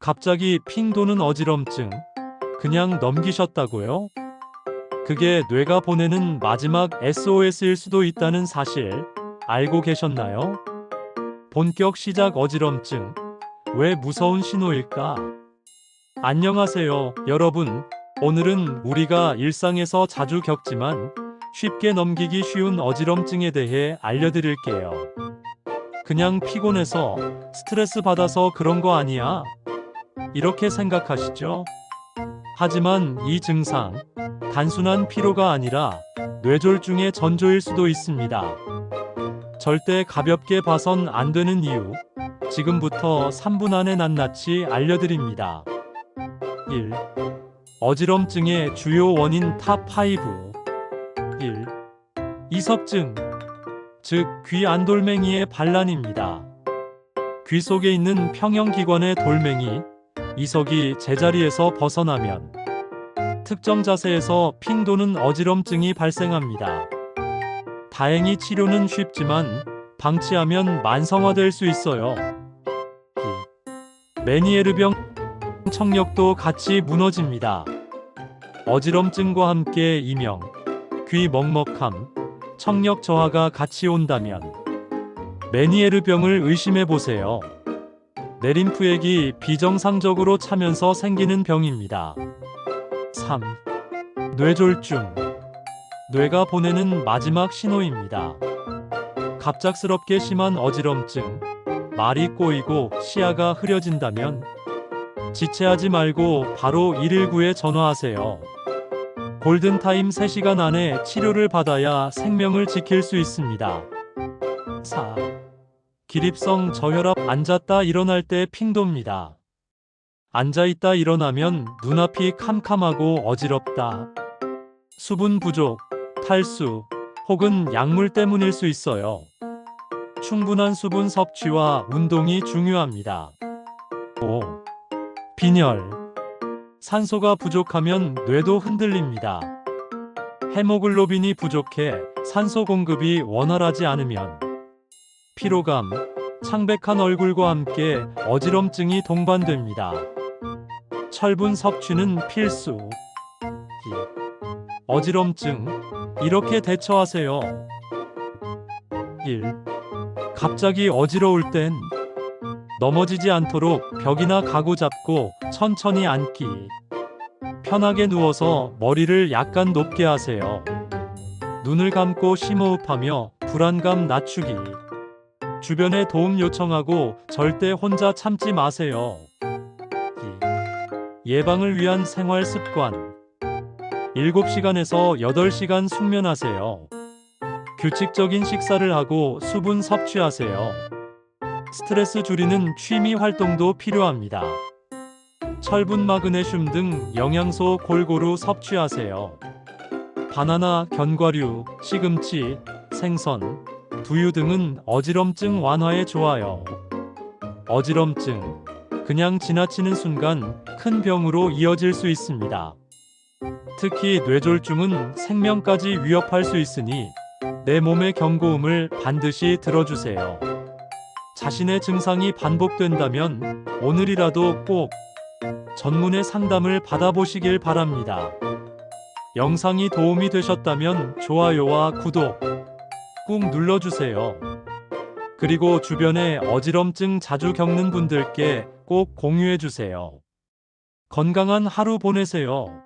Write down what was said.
갑자기 핑 도는 어지럼증 그냥 넘기셨다고요? 그게 뇌가 보내는 마지막 SOS일 수도 있다는 사실 알고 계셨나요? 본격 시작 어지럼증 왜 무서운 신호일까? 안녕하세요, 여러분. 오늘은 우리가 일상에서 자주 겪지만 쉽게 넘기기 쉬운 어지럼증에 대해 알려드릴게요. 그냥 피곤해서 스트레스 받아서 그런 거 아니야? 이렇게 생각하시죠? 하지만 이 증상, 단순한 피로가 아니라 뇌졸중의 전조일 수도 있습니다. 절대 가볍게 봐선 안 되는 이유, 지금부터 3분 안에 낱낱이 알려드립니다. 1. 어지럼증의 주요 원인 탑5 1. 이석증 즉 귀 안돌멩이의 반란입니다. 귀 속에 있는 평형기관의 돌멩이 이석이 제자리에서 벗어나면 특정 자세에서 핑 도는 어지럼증이 발생합니다. 다행히 치료는 쉽지만 방치하면 만성화될 수 있어요. 2. 메니에르병 청력도 같이 무너집니다. 어지럼증과 함께 이명, 귀 먹먹함, 청력 저하가 같이 온다면 메니에르병을 의심해 보세요. 내림프액이 비정상적으로 차면서 생기는 병입니다. 3. 뇌졸중. 뇌가 보내는 마지막 신호입니다. 갑작스럽게 심한 어지럼증, 말이 꼬이고 시야가 흐려진다면 지체하지 말고 바로 119에 전화하세요. 골든타임 3시간 안에 치료를 받아야 생명을 지킬 수 있습니다. 4. 기립성 저혈압 앉았다 일어날 때 핑도입니다. 앉아있다 일어나면 눈앞이 캄캄하고 어지럽다. 수분 부족, 탈수, 혹은 약물 때문일 수 있어요. 충분한 수분 섭취와 운동이 중요합니다. 5. 빈혈. 산소가 부족하면 뇌도 흔들립니다. 헤모글로빈이 부족해 산소 공급이 원활하지 않으면 피로감, 창백한 얼굴과 함께 어지럼증이 동반됩니다. 철분 섭취는 필수. 2. 어지럼증. 이렇게 대처하세요. 1. 갑자기 어지러울 땐 넘어지지 않도록 벽이나 가구 잡고 천천히 앉기. 편하게 누워서 머리를 약간 높게 하세요. 눈을 감고 심호흡하며 불안감 낮추기. 주변에 도움 요청하고 절대 혼자 참지 마세요. 2. 예방을 위한 생활 습관. 7시간에서 8시간 숙면하세요. 규칙적인 식사를 하고 수분 섭취하세요. 스트레스 줄이는 취미 활동도 필요합니다. 철분, 마그네슘 등 영양소 골고루 섭취하세요. 바나나, 견과류, 시금치, 생선, 두유 등은 어지럼증 완화에 좋아요. 어지럼증. 그냥 지나치는 순간 큰 병으로 이어질 수 있습니다. 특히 뇌졸중은 생명까지 위협할 수 있으니 내 몸의 경고음을 반드시 들어주세요. 자신의 증상이 반복된다면 오늘이라도 꼭 전문의 상담을 받아보시길 바랍니다. 영상이 도움이 되셨다면 좋아요와 구독 꾹 눌러주세요. 그리고 주변에 어지럼증 자주 겪는 분들께 꼭 공유해주세요. 건강한 하루 보내세요.